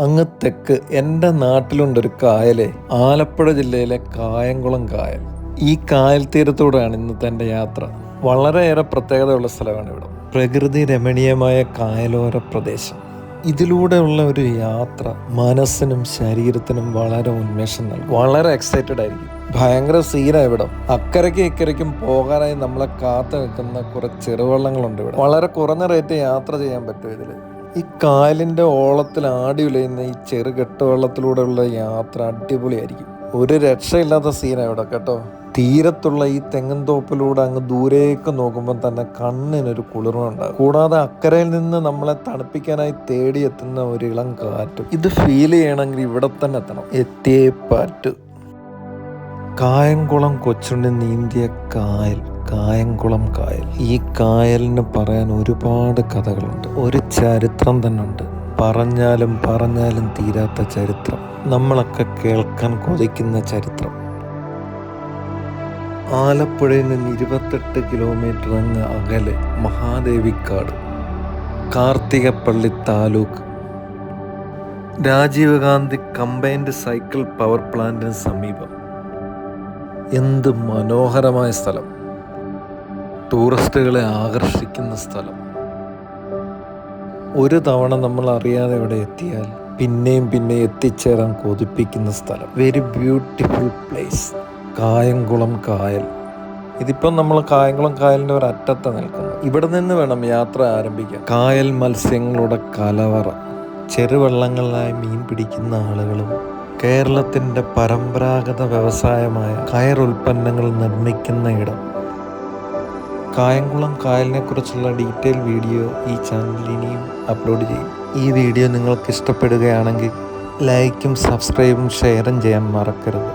അങ്ങ് തെക്ക്. എന്റെ നാട്ടിലുണ്ടൊരു കായലേ. ആലപ്പുഴ ജില്ലയിലെ കായംകുളം കായൽ. ഈ കായൽ തീരത്തൂടെയാണ് ഇന്നത്തെ എന്റെ യാത്ര. വളരെയേറെ പ്രത്യേകതയുള്ള സ്ഥലമാണ് ഇവിടെ. പ്രകൃതി രമണീയമായ കായലോര പ്രദേശം. ഇതിലൂടെയുള്ള ഒരു യാത്ര മനസ്സിനും ശരീരത്തിനും വളരെ ഉന്മേഷം നൽകും. വളരെ എക്സൈറ്റഡ് ആയിരിക്കും. ഭയങ്കര സീന ഇവിടം. അക്കരയ്ക്കും ഇക്കരയ്ക്കും പോകാനായി നമ്മളെ കാത്തു നിൽക്കുന്ന കുറെ ചെറുവള്ളങ്ങളുണ്ട് ഇവിടെ. വളരെ കുറഞ്ഞ റേറ്റ് യാത്ര ചെയ്യാൻ പറ്റും ഇതിൽ. ഈ കാലിന്റെ ഓളത്തിൽ ആടി ഉലയുന്ന ഈ ചെറു കെട്ടുവള്ളത്തിലൂടെയുള്ള യാത്ര അടിപൊളിയായിരിക്കും. ഒരു രക്ഷയില്ലാത്ത സീനാണ് ഇവിടെ കേട്ടോ. തീരത്തുള്ള ഈ തെങ്ങന്തോപ്പിലൂടെ അങ്ങ് ദൂരേക്ക് നോക്കുമ്പോൾ തന്നെ കണ്ണിനൊരു കുളിർമ ഉണ്ടാകും. കൂടാതെ അക്കരയിൽ നിന്ന് നമ്മളെ തണുപ്പിക്കാനായി തേടിയെത്തുന്ന ഒരു ഇളം കാറ്റും. ഇത് ഫീൽ ചെയ്യണമെങ്കിൽ ഇവിടെ തന്നെ എത്തണം. എത്തിയേ പാറ്റ്. കായംകുളം കൊച്ചുണ്ടി നീന്തിയ കായൽ. കായംകുളം കായൽ. ഈ കായലിന് പറയാൻ ഒരുപാട് കഥകളുണ്ട്. ഒരു ചരിത്രം തന്നെ ഉണ്ട് പറഞ്ഞാലും പറഞ്ഞാലും തീരാത്ത ചരിത്രം. നമ്മളൊക്കെ കേൾക്കാൻ കൊതിക്കുന്ന ചരിത്രം. ആലപ്പുഴയിൽ നിന്ന് ഇരുപത്തെട്ട് കിലോമീറ്റർ അങ്ങ് അകലെ Mahadevikkad Karthikappally taluk. Rajiv Gandhi combined cycle power പ്ലാന്റിന് സമീപം. എന്ത് മനോഹരമായ സ്ഥലം. ടൂറിസ്റ്റുകളെ ആകർഷിക്കുന്ന സ്ഥലം. ഒരു തവണ നമ്മൾ അറിയാതെ ഇവിടെ എത്തിയാൽ പിന്നെയും പിന്നെ എത്തിച്ചേരാൻ കൊതിപ്പിക്കുന്ന സ്ഥലം. വെരി ബ്യൂട്ടിഫുൾ പ്ലേസ് കായംകുളം കായൽ. ഇതിപ്പം നമ്മൾ കായംകുളം കായലിന്റെ ഒരു അറ്റത്ത് നിൽക്കുന്നു ഇവിടെ നിന്ന് വേണം യാത്ര ആരംഭിക്കാൻ. കായൽ മത്സ്യങ്ങളുടെ കലവറ. ചെറുവള്ളങ്ങളിലായി മീൻ പിടിക്കുന്ന ആളുകളും കേരളത്തിന്റെ പരമ്പരാഗത വ്യവസായമായ കയർ ഉൽപ്പന്നങ്ങൾ നിർമ്മിക്കുന്ന ഇടം. കായംകുളം കായലിനെക്കുറിച്ചുള്ള ഡീറ്റെയിൽ വീഡിയോ ഈ ചാനലിൽ ഇനിയും അപ്ലോഡ് ചെയ്യും. ഈ വീഡിയോ നിങ്ങൾക്ക് ഇഷ്ടപ്പെടുകയാണെങ്കിൽ ലൈക്കും സബ്സ്ക്രൈബും ഷെയറും ചെയ്യാൻ മറക്കരുത്.